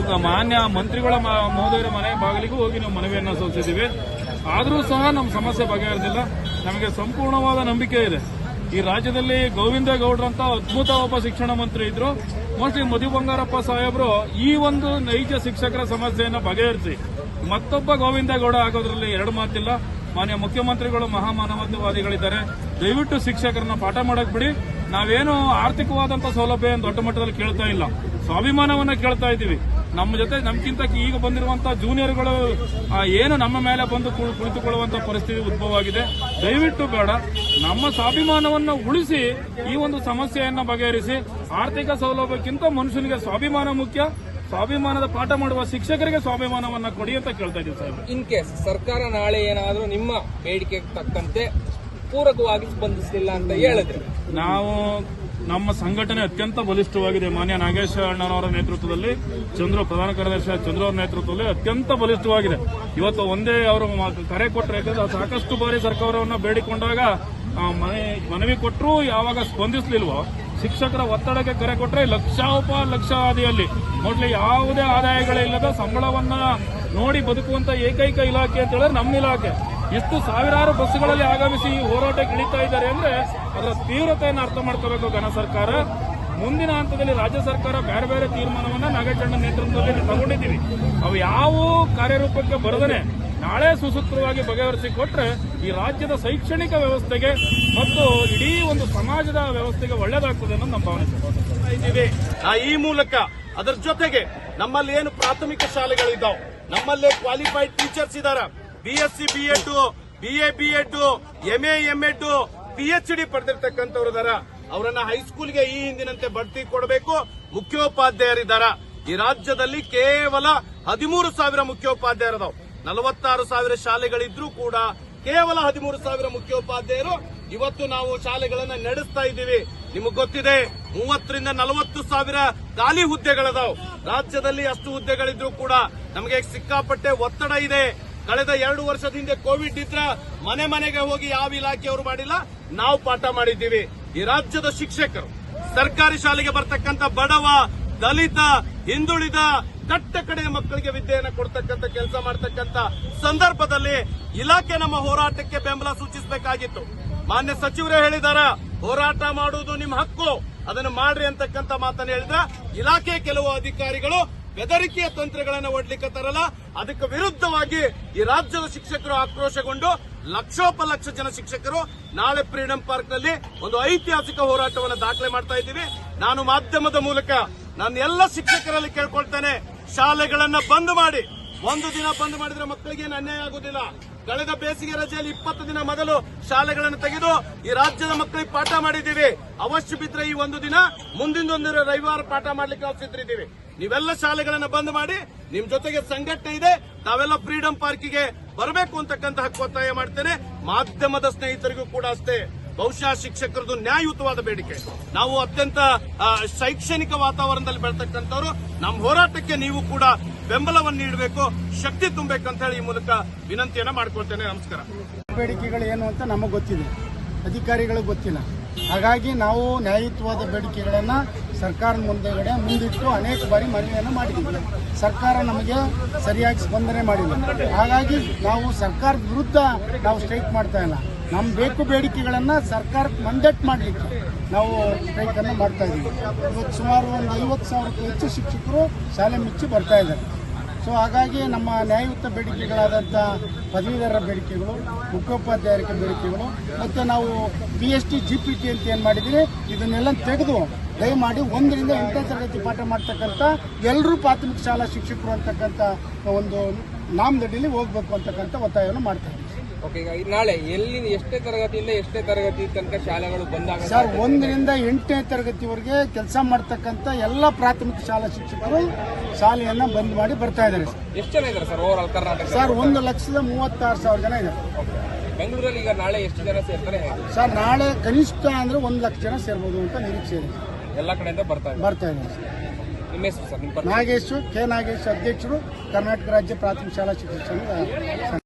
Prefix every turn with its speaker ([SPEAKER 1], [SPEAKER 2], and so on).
[SPEAKER 1] ಮಾನ್ಯ ಮಂತ್ರಿಗಳ ಮಹೋದಯರ ಮನೆ ಬಾಗಿಲಿಗೂ ಹೋಗಿ ನಾವು ಮನವಿಯನ್ನು ಸಲ್ಲಿಸಿದ್ದೀವಿ. ಆದರೂ ಸಹ ನಮ್ಮ ಸಮಸ್ಯೆ ಬಗೆಹರಿದಿಲ್ಲ. ನಮಗೆ ಸಂಪೂರ್ಣವಾದ ನಂಬಿಕೆ ಇದೆ. ಈ ರಾಜ್ಯದಲ್ಲಿ ಗೋವಿಂದ ಗೌಡ್ರಂತ ಅದ್ಭುತ ಒಬ್ಬ ಶಿಕ್ಷಣ ಮಂತ್ರಿ ಇದ್ರು. ಮೋಸ್ಟ್ಲಿ ಮಧು ಬಂಗಾರಪ್ಪ ಸಾಹೇಬರು ಈ ಒಂದು ನೈಜ ಶಿಕ್ಷಕರ ಸಮಸ್ಯೆಯನ್ನು ಬಗೆಹರಿಸಿ. ಮತ್ತೊಬ್ಬ ಗೋವಿಂದ ಗೌಡ ಆಗೋದ್ರಲ್ಲಿ ಎರಡು ಮಾತಿಲ್ಲ. ಮಾನ್ಯ ಮುಖ್ಯಮಂತ್ರಿಗಳು ಮಹಾಮಾನವತಾವಾದಿಗಳಿದ್ದಾರೆ. ದಯವಿಟ್ಟು ಶಿಕ್ಷಕರನ್ನ ಪಾಠ ಮಾಡಕ್ ಬಿಡಿ. ನಾವೇನು ಆರ್ಥಿಕವಾದಂತ ಸೌಲಭ್ಯ ದೊಡ್ಡ ಮಟ್ಟದಲ್ಲಿ ಕೇಳ್ತಾ ಇಲ್ಲ. ಸ್ವಾಭಿಮಾನವನ್ನ ಕೇಳ್ತಾ ಇದ್ದೀವಿ. ನಮ್ಮ ಜೊತೆ ನಮ್ಗಿಂತ ಈಗ ಬಂದಿರುವಂತಹ ಜೂನಿಯರ್ಗಳು ಏನು ನಮ್ಮ ಮೇಲೆ ಬಂದು ಕುಳಿತುಕೊಳ್ಳುವಂತಹ ಕುಳಿತುಕೊಳ್ಳುವಂತ ಪರಿಸ್ಥಿತಿ ಉದ್ಭವ ಆಗಿದೆ ದಯವಿಟ್ಟು ಬೇಡ ನಮ್ಮ ಸ್ವಾಭಿಮಾನವನ್ನ ಉಳಿಸಿ ಈ ಒಂದು ಸಮಸ್ಯೆಯನ್ನು ಬಗೆಹರಿಸಿ ಆರ್ಥಿಕ ಸೌಲಭ್ಯಕ್ಕಿಂತ ಮನುಷ್ಯನಿಗೆ ಸ್ವಾಭಿಮಾನ ಮುಖ್ಯ ಸ್ವಾಭಿಮಾನದ ಪಾಠ ಮಾಡುವ ಶಿಕ್ಷಕರಿಗೆ ಸ್ವಾಭಿಮಾನವನ್ನ ಕೊಡಿ ಅಂತ ಕೇಳ್ತಾ ಇದ್ದೀವಿ ಸರ್
[SPEAKER 2] ಇನ್ ಕೇಸ್ ಸರ್ಕಾರ ನಾಳೆ ಏನಾದರೂ ನಿಮ್ಮ ಬೇಡಿಕೆಗೆ ತಕ್ಕಂತೆ ಪೂರಕವಾಗಿ ಸ್ಪಂದಿಸಲಿಲ್ಲ ಅಂತ ಹೇಳಿದ್ರೆ?
[SPEAKER 1] ನಾವು ನಮ್ಮ ಸಂಘಟನೆ ಅತ್ಯಂತ ಬಲಿಷ್ಠವಾಗಿದೆ. ಮಾನ್ಯ ನಾಗೇಶ ಅಣ್ಣನವರ ನೇತೃತ್ವದಲ್ಲಿ, ಚಂದ್ರ ಪ್ರಧಾನ ಕಾರ್ಯದರ್ಶಿ ಚಂದ್ರ ಅವರ ನೇತೃತ್ವದಲ್ಲಿ ಅತ್ಯಂತ ಬಲಿಷ್ಠವಾಗಿದೆ. ಇವತ್ತು ಒಂದೇ ಅವರು ಕರೆ ಕೊಟ್ಟರೆ ಯಾಕಂದ್ರೆ ಸಾಕಷ್ಟು ಬಾರಿ ಸರ್ಕಾರವನ್ನು ಬೇಡಿಕೊಂಡಾಗ ಮನೆ- ಮನವಿ ಕೊಟ್ಟರು ಯಾವಾಗ ಸ್ಪಂದಿಸಲಿಲ್ವೋ, ಶಿಕ್ಷಕರ ಒತ್ತಡಕ್ಕೆ ಕರೆ ಕೊಟ್ಟರೆ ಲಕ್ಷೋಪ ಲಕ್ಷ ಆದಿಯಲ್ಲಿ ಮೊದಲು ಯಾವುದೇ ಆದಾಯಗಳಿಲ್ಲದ ಸಂಬಳವನ್ನ ನೋಡಿ ಬದುಕುವಂತ ಏಕೈಕ ಇಲಾಖೆ ಅಂತ ಹೇಳಿದ್ರೆ ನಮ್ಮ ಇಲಾಖೆ. ಇಷ್ಟು ಸಾವಿರಾರು ಬಸ್ಗಳಲ್ಲಿ ಆಗಮಿಸಿ ಈ ಹೋರಾಟಕ್ಕೆ ಇಳಿತಾ ಇದ್ದಾರೆ ಅಂದ್ರೆ ಅದರ ತೀವ್ರತೆಯನ್ನು ಅರ್ಥ ಮಾಡ್ಕೋಬೇಕು ಘನ ಸರ್ಕಾರ. ಮುಂದಿನ ಹಂತದಲ್ಲಿ ರಾಜ್ಯ ಸರ್ಕಾರ ಬೇರೆ ಬೇರೆ ತೀರ್ಮಾನವನ್ನ ನಾಗೇಶಣ್ಣ ನೇತೃತ್ವದಲ್ಲಿ ತಗೊಂಡಿದ್ದೀವಿ. ಅವು ಯಾವ ಕಾರ್ಯರೂಪಕ್ಕೆ ಬರದನೆ ನಾಳೆ ಸುಸೂತ್ರವಾಗಿ ಬಗೆಹರಿಸಿ ಕೊಟ್ಟರೆ ಈ ರಾಜ್ಯದ ಶೈಕ್ಷಣಿಕ ವ್ಯವಸ್ಥೆಗೆ ಮತ್ತು ಇಡೀ ಒಂದು ಸಮಾಜದ ವ್ಯವಸ್ಥೆಗೆ ಒಳ್ಳೇದಾಗ್ತದೆ ಅನ್ನೋದು ನಮ್ಮ ಭಾವನೆ.
[SPEAKER 3] ಆ ಈ ಮೂಲಕ ಅದರ ಜೊತೆಗೆ ನಮ್ಮಲ್ಲಿ ಏನು ಪ್ರಾಥಮಿಕ ಶಾಲೆಗಳಿದ್ದಾವೆ, ನಮ್ಮಲ್ಲೇ ಕ್ವಾಲಿಫೈಡ್ ಟೀಚರ್ಸ್ ಇದಾರ B S C B Ed B A B Ed M A Ed P H D ಪಡೆದಿರ್ತಕ್ಕಂಥವ್ರು ಇದಾರ. ಅವರನ್ನ ಹೈಸ್ಕೂಲ್ಗೆ ಈ ಹಿಂದಿನಂತೆ ಬಡ್ತಿ ಕೊಡಬೇಕು ಮುಖ್ಯೋಪಾಧ್ಯಾಯರಿದ್ದಾರ ಈ ರಾಜ್ಯದಲ್ಲಿ ಕೇವಲ ಹದಿಮೂರು ಸಾವಿರ ಮುಖ್ಯೋಪಾಧ್ಯಾಯರದಾವ್ ನಲವತ್ತಾರು ಸಾವಿರ ಶಾಲೆಗಳಿದ್ರೂ ಕೂಡ ಕೇವಲ ಹದಿಮೂರು ಸಾವಿರ ಮುಖ್ಯೋಪಾಧ್ಯಾಯರು ಇವತ್ತು ನಾವು ಶಾಲೆಗಳನ್ನ ನಡೆಸ್ತಾ ಇದ್ದೀವಿ. ನಿಮಗೆ ಗೊತ್ತಿದೆ, ಮೂವತ್ತರಿಂದ ನಲವತ್ತು ಸಾವಿರ ಖಾಲಿ ಹುದ್ದೆಗಳದಾವ್. ರಾಜ್ಯದಲ್ಲಿ ಅಷ್ಟು ಹುದ್ದೆಗಳಿದ್ರೂ ಕೂಡ ನಮಗೆ ಸಿಕ್ಕಾಪಟ್ಟೆ ಒತ್ತಡ ಇದೆ. ಕಳೆದ ಎರಡು ವರ್ಷದ ಹಿಂದೆ ಕೋವಿಡ್ ಇದ್ರ ಮನೆ ಮನೆಗೆ ಹೋಗಿ ಯಾವ ಇಲಾಖೆಯವರು ಮಾಡಿಲ್ಲ, ನಾವು ಪಾಠ ಮಾಡಿದ್ದೀವಿ. ಈ ರಾಜ್ಯದ ಶಿಕ್ಷಕರು, ಸರ್ಕಾರಿ ಶಾಲೆಗೆ ಬರ್ತಕ್ಕಂಥ ಬಡವ, ದಲಿತ, ಹಿಂದುಳಿದ, ಕಟ್ಟ ಕಡೆಯ ಮಕ್ಕಳಿಗೆ ವಿದ್ಯೆಯನ್ನು ಕೊಡ್ತಕ್ಕಂಥ ಕೆಲಸ ಮಾಡ್ತಕ್ಕಂಥ ಸಂದರ್ಭದಲ್ಲಿ ಇಲಾಖೆ ನಮ್ಮ ಹೋರಾಟಕ್ಕೆ ಬೆಂಬಲ ಸೂಚಿಸಬೇಕಾಗಿತ್ತು. ಮಾನ್ಯ ಸಚಿವರೇ ಹೇಳಿದಾರ, ಹೋರಾಟ ಮಾಡುವುದು ನಿಮ್ಮ ಹಕ್ಕು. ಅದನ್ನು ಮಾಡ್ರಿ ಅಂತಕ್ಕಂಥ ಮಾತನ್ನು ಹೇಳಿದ್ರ, ಇಲಾಖೆ ಕೆಲವು ಅಧಿಕಾರಿಗಳು ಬೆದರಿಕೆಯ ತಂತ್ರಗಳನ್ನು ಒಡ್ಲಿಕ್ಕೆ ತರಲ್ಲ, ಅದಕ್ಕೆ ವಿರುದ್ಧವಾಗಿ ಈ ರಾಜ್ಯದ ಶಿಕ್ಷಕರು ಆಕ್ರೋಶಗೊಂಡು ಲಕ್ಷೋಪಲಕ್ಷ ಜನ ಶಿಕ್ಷಕರು ನಾಳೆ ಫ್ರೀಡಂ ಪಾರ್ಕ್ನಲ್ಲಿ ಒಂದು ಐತಿಹಾಸಿಕ ಹೋರಾಟವನ್ನು ದಾಖಲೆ ಮಾಡ್ತಾ ಇದ್ದೀವಿ. ನಾನು ಮಾಧ್ಯಮದ ಮೂಲಕ ನನ್ನ ಎಲ್ಲ ಶಿಕ್ಷಕರಲ್ಲಿ ಕೇಳ್ಕೊಳ್ತೇನೆ, ಶಾಲೆಗಳನ್ನ ಬಂದ್ ಮಾಡಿ. ಒಂದು ದಿನ ಬಂದ್ ಮಾಡಿದ್ರೆ ಮಕ್ಕಳಿಗೆ ಏನು ಅನ್ಯಾಯ ಆಗುದಿಲ್ಲ. ಕಳೆದ ಬೇಸಿಗೆ ರಜೆಯಲ್ಲಿ ಇಪ್ಪತ್ತು ದಿನ ಮೊದಲು ಶಾಲೆಗಳನ್ನು ತೆಗೆದು ಈ ರಾಜ್ಯದ ಮಕ್ಕಳಿಗೆ ಪಾಠ ಮಾಡಿದ್ದೀವಿ. ಅವಶ್ಯ ಬಿದ್ರೆ ಈ ಒಂದು ದಿನ ಮುಂದಿನ ರವಿವಾರ ಪಾಠ ಮಾಡ್ಲಿಕ್ಕೆ ನಾವು ಸಿದ್ಧರಿದ್ದೀವಿ ನೀವೆಲ್ಲ ಶಾಲೆಗಳನ್ನ ಬಂದ್ ಮಾಡಿ ನಿಮ್ ಜೊತೆಗೆ ಸಂಘಟನೆ ಇದೆ, ತಾವೆಲ್ಲ ಫ್ರೀಡಂ ಪಾರ್ಕಿಗೆ ಬರಬೇಕು ಅಂತಕ್ಕಂಥ ಹಕ್ಕು ಒತ್ತಾಯ ಮಾಡ್ತೇನೆ. ಮಾಧ್ಯಮದ ಸ್ನೇಹಿತರಿಗೂ ಕೂಡ ಅಷ್ಟೇ. ಬಹುಶಃ ಶಿಕ್ಷಕರದು ನ್ಯಾಯಯುತವಾದ ಬೇಡಿಕೆ. ನಾವು ಅತ್ಯಂತ ಶೈಕ್ಷಣಿಕ ವಾತಾವರಣದಲ್ಲಿ ಬೆಳತಕ್ಕಂಥವ್ರು. ನಮ್ಮ ಹೋರಾಟಕ್ಕೆ ನೀವು ಕೂಡ ಬೆಂಬಲವನ್ನು ನೀಡಬೇಕು, ಶಕ್ತಿ ತುಂಬಬೇಕಂತ ಹೇಳಿ ಈ ಮೂಲಕ ವಿನಂತಿಯನ್ನ ಮಾಡ್ಕೊಳ್ತೇನೆ. ನಮಸ್ಕಾರ.
[SPEAKER 4] ಬೇಡಿಕೆಗಳು ಏನು ಅಂತ ನಮಗೆ ಗೊತ್ತಿದೆ. ಅಧಿಕಾರಿಗಳಿಗೆ ಗೊತ್ತಿಲ್ಲ. ಹಾಗಾಗಿ ನಾವು ನ್ಯಾಯಯುತವಾದ ಬೇಡಿಕೆಗಳನ್ನು ಸರ್ಕಾರದ ಮುಂದೆಗಡೆ ಮುಂದಿಟ್ಟು ಅನೇಕ ಬಾರಿ ಮನವಿಯನ್ನು ಮಾಡಿದ್ದೀವಿ. ಸರ್ಕಾರ ನಮಗೆ ಸರಿಯಾಗಿ ಸ್ಪಂದನೆ ಮಾಡಿಲ್ಲ. ಹಾಗಾಗಿ ನಾವು ಸರ್ಕಾರದ ವಿರುದ್ಧ ನಾವು ಸ್ಟ್ರೈಕ್ ಮಾಡ್ತಾ ಇಲ್ಲ. ನಮ್ಮ ಬೇಕು ಬೇಡಿಕೆಗಳನ್ನು ಸರ್ಕಾರಕ್ಕೆ ಮಂದಟ್ ಮಾಡಲಿಕ್ಕೆ ನಾವು ಸ್ಟ್ರೈಕನ್ನು ಮಾಡ್ತಾ ಇದ್ದೀವಿ ಇವತ್ತು ಸುಮಾರು ಒಂದು ಐವತ್ತು ಸಾವಿರಕ್ಕೂ ಹೆಚ್ಚು ಶಿಕ್ಷಕರು ಶಾಲೆ ಮುಚ್ಚಿ ಬರ್ತಾ ಇದ್ದಾರೆ. ಸೊ ಹಾಗಾಗಿ ನಮ್ಮ ನ್ಯಾಯಯುತ ಬೇಡಿಕೆಗಳಾದಂಥ ಪದವೀಧರರ ಬೇಡಿಕೆಗಳು, ಮುಖ್ಯೋಪಾಧ್ಯಾಯರಿಗೆ ಬೇಡಿಕೆಗಳು, ಮತ್ತು ನಾವು P S T G P T ಅಂತ ಏನು ಮಾಡಿದ್ದೀವಿ ಇದನ್ನೆಲ್ಲ ತೆಗೆದು ದಯಮಾಡಿ ಒಂದರಿಂದ ಎಂಟನೇ ತರಗತಿ ಪಾಠ ಮಾಡ್ತಕ್ಕಂಥ ಎಲ್ಲರೂ ಪ್ರಾಥಮಿಕ ಶಾಲಾ ಶಿಕ್ಷಕರು ಅಂತಕ್ಕಂಥ ಒಂದು ನಾಮದಡಿಯಲ್ಲಿ ಹೋಗಬೇಕು ಅಂತಕ್ಕಂಥ ಒತ್ತಾಯವನ್ನು ಮಾಡ್ತಾ
[SPEAKER 2] ಓಕೆ ಈಗ ನಾಳೆ ಎಲ್ಲಿ ಎಷ್ಟೇ ತರಗತಿಯಿಂದ ಎಷ್ಟೇ ತರಗತಿ ತನಕ ಶಾಲೆಗಳು ಬಂದಾಗ
[SPEAKER 4] ಸರ್ ಒಂದರಿಂದ ಎಂಟನೇ ತರಗತಿವರೆಗೆ ಕೆಲಸ ಮಾಡ್ತಕ್ಕಂಥ ಎಲ್ಲ ಪ್ರಾಥಮಿಕ ಶಾಲಾ ಶಿಕ್ಷಕರು ಶಾಲೆಯನ್ನು ಬಂದ್ ಮಾಡಿ ಬರ್ತಾ ಇದ್ದಾರೆ. ಸರ್.
[SPEAKER 2] ಎಷ್ಟು ಜನ ಇದ್ದಾರೆ sir over all Karnataka?
[SPEAKER 4] Sir ಒಂದು ಲಕ್ಷದ ಮೂವತ್ತಾರು ಸಾವಿರ ಜನ ಇದ್ದಾರೆ.
[SPEAKER 2] ಬೆಂಗಳೂರಲ್ಲಿ ಈಗ ನಾಳೆ ಎಷ್ಟು ಜನ ಸೇರ್ತಾರೆ
[SPEAKER 4] ಸರ್ ನಾಳೆ ಕನಿಷ್ಠ ಅಂದ್ರೆ ಒಂದು ಲಕ್ಷ ಜನ ಸೇರ್ಬೋದು ಅಂತ ನಿರೀಕ್ಷೆ ಇದೆ.
[SPEAKER 2] ಎಲ್ಲ ಕಡೆಯಿಂದ ಬರ್ತಾ
[SPEAKER 4] ಬರ್ತಾ ಇದ್ದಾರೆ. ಸರ್.
[SPEAKER 2] ನಿಮ್ಮ ಹೆಸರು ಸರ್ ನಿಮ್ಮ?
[SPEAKER 4] ನಾಗೇಶು ಕೆ ನಾಗೇಶ್ ಅಧ್ಯಕ್ಷರು ಕರ್ನಾಟಕ ರಾಜ್ಯ ಪ್ರಾಥಮಿಕ ಶಾಲಾ ಶಿಕ್ಷಣ ಸಂಘ